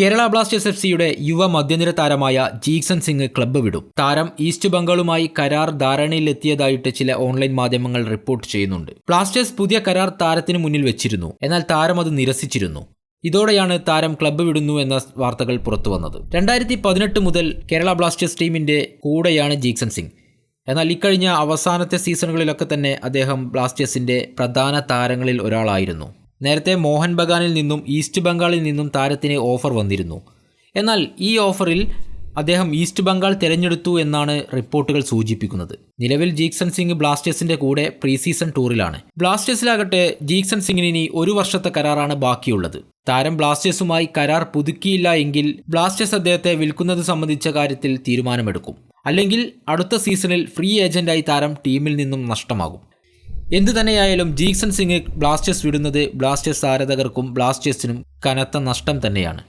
Kerala Blasters F സിയുടെ യുവ മധ്യനിര താരമായ ജീക്സൺ സിംഗ് ക്ലബ്ബ് വിടും. താരം ഈസ്റ്റ് ബംഗാളുമായി കരാർ ധാരണയിലെത്തിയതായിട്ട് ചില ഓൺലൈൻ മാധ്യമങ്ങൾ റിപ്പോർട്ട് ചെയ്യുന്നുണ്ട്. ബ്ലാസ്റ്റേഴ്സ് പുതിയ കരാർ താരത്തിന് മുന്നിൽ വെച്ചിരുന്നു. എന്നാൽ താരം അത് നിരസിച്ചിരുന്നു. ഇതോടെയാണ് താരം ക്ലബ്ബ് വിടുന്നു എന്ന വാർത്തകൾ പുറത്തു വന്നത് രണ്ടായിരത്തി പതിനെട്ട് മുതൽ കേരള ബ്ലാസ്റ്റേഴ്സ് ടീമിന്റെ കൂടെയാണ് ജീക്സൺ സിംഗ്. എന്നാൽ ഇക്കഴിഞ്ഞ അവസാനത്തെ സീസണുകളിലൊക്കെ തന്നെ അദ്ദേഹം ബ്ലാസ്റ്റേഴ്സിന്റെ പ്രധാന താരങ്ങളിൽ ഒരാളായിരുന്നു. നേരത്തെ മോഹൻ ബഗാനിൽ നിന്നും ഈസ്റ്റ് ബംഗാളിൽ നിന്നും താരത്തിന് ഓഫർ വന്നിരുന്നു. എന്നാൽ ഈ ഓഫറിൽ അദ്ദേഹം ഈസ്റ്റ് ബംഗാൾ തിരഞ്ഞെടുത്തു എന്നാണ് റിപ്പോർട്ടുകൾ സൂചിപ്പിക്കുന്നത്. നിലവിൽ ജീക്സൺ സിംഗ് ബ്ലാസ്റ്റേഴ്സിന്റെ കൂടെ പ്രീ സീസൺ ടൂറിലാണ്. ബ്ലാസ്റ്റേഴ്സിലാകട്ടെ ജീക്സൺ സിംഗിന് ഇനി ഒരു വർഷത്തെ കരാറാണ് ബാക്കിയുള്ളത്. താരം ബ്ലാസ്റ്റേഴ്സുമായി കരാർ പുതുക്കിയില്ല എങ്കിൽ ബ്ലാസ്റ്റേഴ്സ് അദ്ദേഹത്തെ വിൽക്കുന്നത് സംബന്ധിച്ച കാര്യത്തിൽ തീരുമാനമെടുക്കും. അല്ലെങ്കിൽ അടുത്ത സീസണിൽ ഫ്രീ ഏജന്റായി താരം ടീമിൽ നിന്നും നഷ്ടമാകും. എന്തു തന്നെയായാലും ജീക്സൺ സിംഗ് ബ്ലാസ്റ്റേഴ്സ് വിടുന്നത് ബ്ലാസ്റ്റേഴ്സ് ആരാധകർക്കും ബ്ലാസ്റ്റേഴ്സിനും കനത്ത നഷ്ടം തന്നെയാണ്.